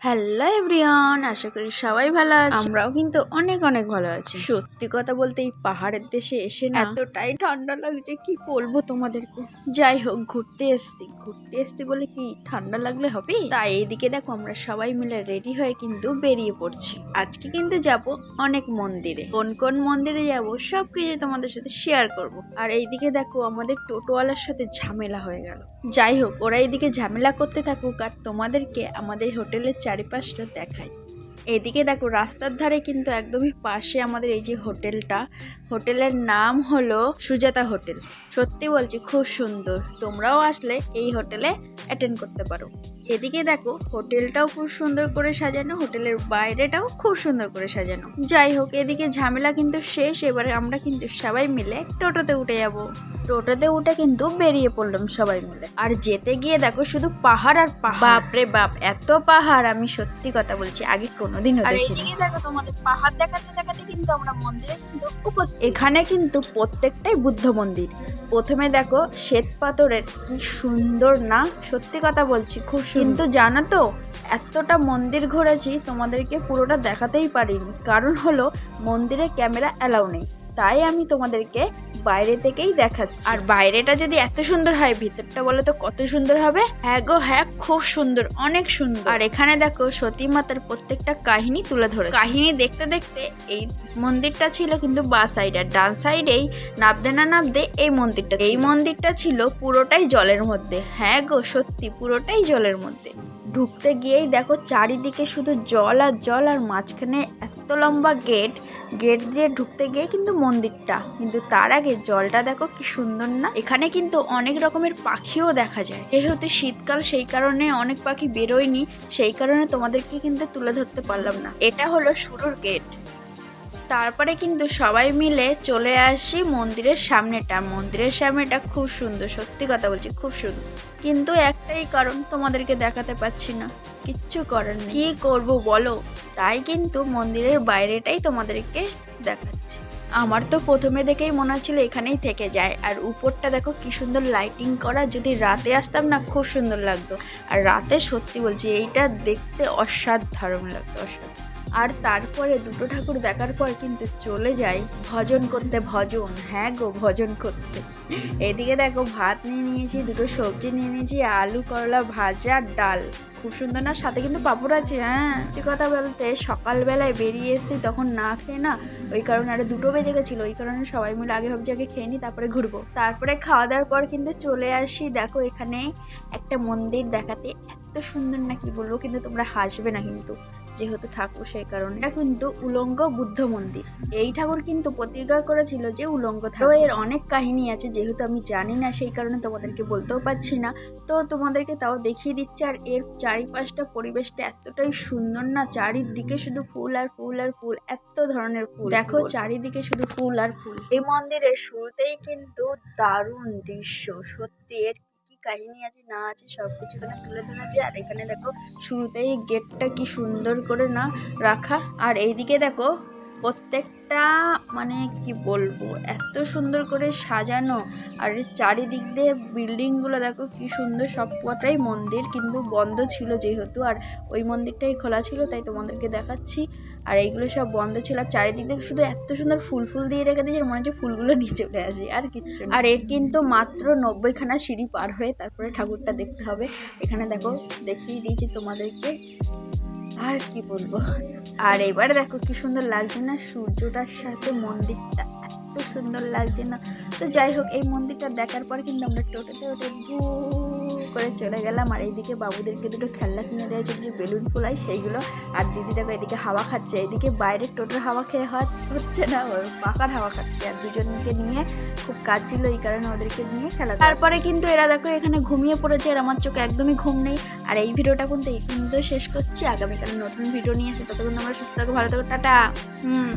Hello everyone আশা করি সবাই ভালো আছে। আমরাও কিন্তু অনেক অনেক ভালো আছি। সত্যি কথা বলতে এই পাহাড়ের দেশে এসে না এতটাই ঠান্ডা লাগছে কি বলব তোমাদেরকে? যাই হোক ঘুরতে এসছি। ঘুরতে এসছি বলে কি ঠান্ডা লাগলে হবে? তাই এইদিকে দেখো আমরা সবাই মিলে রেডি হয়ে কিন্তু বেরিয়ে পড়ছি। আজকে কিন্তু যাব অনেক মন্দিরে। কোন কোন মন্দিরে যাব সব কিছু তোমাদের সাথে শেয়ার করব। আর এইদিকে দেখো আমাদের টোটোওয়ালার সাথে ঝামেলা হয়ে গেল। যাই হোক ওরা এইদিকে ঝামেলা করতে থাকুক আর তোমাদেরকে আমাদের হোটেলের চারিপাশটা দেখাই এদিকে দেখো, রাস্তার ধারে কিন্তু একদমই পাশে আমাদের এই যে হোটেলটা, হোটেলের নাম হলো সুজাতা হোটেল। সত্যি বলছি, খুব সুন্দর। তোমরাও আসলে এই হোটেলে অ্যাটেন্ড করতে পারো। এদিকে দেখো, হোটেলটাও খুব সুন্দর করে সাজানো, হোটেলের বাইরেটাও খুব সুন্দর করে সাজানো। যাই হোক, এদিকে ঝামেলা কিন্তু শেষ, এবারে আমরা কিন্তু সবাই মিলে টোটোতে উঠে যাব। টোটোতে উঠে কিন্তু বেরিয়ে পড়লাম সবাই মিলে। আর যেতে গিয়ে দেখো, শুধু পাহাড় আর পাহাড়। বাপরে বাপ, এত পাহাড়, আমি সত্যি কথা বলছি। আগে কোনোদিনও আর দেখিনি। এইদিকে দেখো তোমাদের পাহাড় দেখাতে দেখাতে কিন্তু আমরা মন্দিরে কিন্তু উপস্থিত। এখানে কিন্তু প্রত্যেকটাই বুদ্ধ মন্দির। প্রথমে দেখো শ্বেত পাথরের কি সুন্দর না সত্যি কথা বলছি খুব সুন্দর। কিন্তু জানো তো এতটা মন্দির ঘুরেছি তোমাদেরকে পুরোটা দেখাতেই পারিনি। কারণ হলো মন্দিরে ক্যামেরা অ্যালাউ নেই। তাই আমি তোমাদেরকে বাইরে থেকেই দেখাচ্ছি। আর বাইরেটা যদি এত সুন্দর হয় ভিতরটা বলে তো কত সুন্দর হবে? হ্যাঁ গো হ্যাঁ খুব সুন্দর অনেক সুন্দর। আর এখানে দেখো সতী মাতার প্রত্যেকটা কাহিনী তুলে ধরে কাহিনী দেখতে দেখতে এই মন্দিরটা ছিল কিন্তু বা সাইড আর ডান সাইডেই নাবদে না নাবদে এই মন্দিরটা এই মন্দিরটা ছিল পুরোটাই জলের মধ্যে। হ্যাঁ গো সত্যি পুরোটাই জলের মধ্যে। ঢুকতে গিয়েই দেখো চারিদিকে শুধু জল আর জল আর মাঝখানে এত লম্বা গেট গেট দিয়ে ঢুকতে গিয়ে কিন্তু মন্দিরটা। কিন্তু তার আগে জলটা দেখো কি সুন্দর না? এখানে কিন্তু অনেক রকমের পাখিও দেখা যায়। যেহেতু শীতকাল, সেই কারণে অনেক পাখি বেরোয়নি, সেই কারণে তোমাদেরকে কিন্তু তুলে ধরতে পারলাম না। এটা হলো শুরুর গেট তারপরে কিন্তু সবাই মিলে চলে আসি মন্দিরের সামনেটা। মন্দিরের সামনেটা খুব সুন্দর, সত্যি কথা বলছি, খুব সুন্দর। কিন্তু একটাই কারণ তোমাদেরকে দেখাতে পাচ্ছি না। কিচ্ছু করার নেই। কি করব বলো? তাই কিন্তু মন্দিরের বাইরেটাই তোমাদেরকে দেখাচ্ছি। আমার তো প্রথমে দেখেই মনে হচ্ছিল এখানেই থেকে যায়। আর উপরটা দেখো কি সুন্দর লাইটিং করা, যদি রাতে আসতাম না খুব সুন্দর লাগতো। আর রাতে সত্যি বলছি, এইটা দেখতে অসাধারণ লাগতো, অসাধারণ। আর তারপরে দুটো ঠাকুর দেখার পর কিন্তু চলে যাই, ভজন করতে ভজন। হ্যাঁ গো, ভজন করতে। এদিকে দেখো ভাত নিয়ে নিয়েছি, দুটো সবজি নিয়ে নিয়েছি, আলু, করলা ভাজা, ডাল। খুব সুন্দর না? সাথে কিন্তু পাপড় আছে হ্যাঁ? সত্যি কথা বলতে, সকালবেলায় বেরিয়ে এসেছি, তখন না খেয়ে না, ওই কারণে আরে দুটো বেজে গেছিল, ওই কারণে সবাই মিলে আগে ভাবছি আগে খেয়ে নিই, তারপরে ঘুরবো। তারপরে খাওয়া দাওয়ার পর কিন্তু চলে আসি, দেখো এখানে একটা মন্দির দেখাতে। এত সুন্দর না কি বলব, কিন্তু তোমরা হাসবে না কিন্তু, যেহেতু ঠাকুর সেই কারণে। এটা কিন্তু উলঙ্গ বুদ্ধ মন্দির। এই ঠাকুর কিন্তু প্রতিজ্ঞা করেছিল যে উলঙ্গ থাকবে। এর অনেক কাহিনী আছে যেহেতু আমি জানি না সেই কারণে তোমাদেরকে বলতেও পারছি না। তো তোমাদেরকে তাও দেখিয়ে দিচ্ছি আর এর চারিপাশটা পরিবেশটা এতটাই সুন্দর না চারিদিকে শুধু ফুল আর ফুল আর ফুল এত ধরনের ফুল। দেখো চারিদিকে শুধু ফুল আর ফুল। এই মন্দিরের শুরুতেই কিন্তু দারুণ দৃশ্য। সত্যি এর কি কি কাহিনী আছে না আছে সব কিছু এখানে তুলে ধরেছে। আর এখানে দেখো শুরুতেই গেটটা কি সুন্দর করে না রাখা। আর এইদিকে দেখো প্রত্যেকটা মানে কি বলব? এত সুন্দর করে সাজানো আর চারিদিক দিয়ে বিল্ডিংগুলো দেখো কি সুন্দর সব কটাই মন্দির কিন্তু বন্ধ ছিল যেহেতু আর ওই মন্দিরটাই খোলা ছিল তাই তোমাদেরকে দেখাচ্ছি। আর এইগুলো সব বন্ধ ছিল আর চারিদিক দিয়ে শুধু এত সুন্দর ফুল ফুল দিয়ে রেখে দিয়েছে মনে হচ্ছে ফুলগুলো নিচে উঠে আসে। আর কিচ্ছু না। আর এর কিন্তু মাত্র নব্বইখানা সিঁড়ি পার হয়ে তারপরে ঠাকুরটা দেখতে হবে। এখানে দেখো দেখিয়ে দিয়েছি তোমাদেরকে। আর কি বলব? আর এবার দেখো কি সুন্দর লাগছে না, সূর্যটার সাথে মন্দিরটা এত সুন্দর লাগছে না। তো যাই হোক, এই মন্দিরটা দেখার পর কিন্তু আমরা টোটোতে ভু করে চলে গেলাম আর এইদিকে বাবুদেরকে দুটো খেলনা কিনে দেওয়া হয়েছে, যে বেলুন ফোলাই সেইগুলো। আর দিদি দেখো এদিকে হাওয়া খাচ্ছে, এদিকে বাইরে টোটোর হাওয়া খেয়ে হচ্ছে না, ওর পাকার হাওয়া খাচ্ছে। আর দুজনকে নিয়ে খুব কাজ ছিল এই কারণে ওদেরকে নিয়ে খেলা তারপরে কিন্তু এরা দেখো এখানে ঘুমিয়ে পড়েছে আর আমার চোখে একদমই ঘুম নেই। আর এই ভিডিওটা কিন্তু এই কিন্তু শেষ করছি। আগামীকাল নতুন ভিডিও নিয়ে এসে ততক্ষণ আমরা সুস্থ থাকো, ভালো থাকো, টাটা। হুম।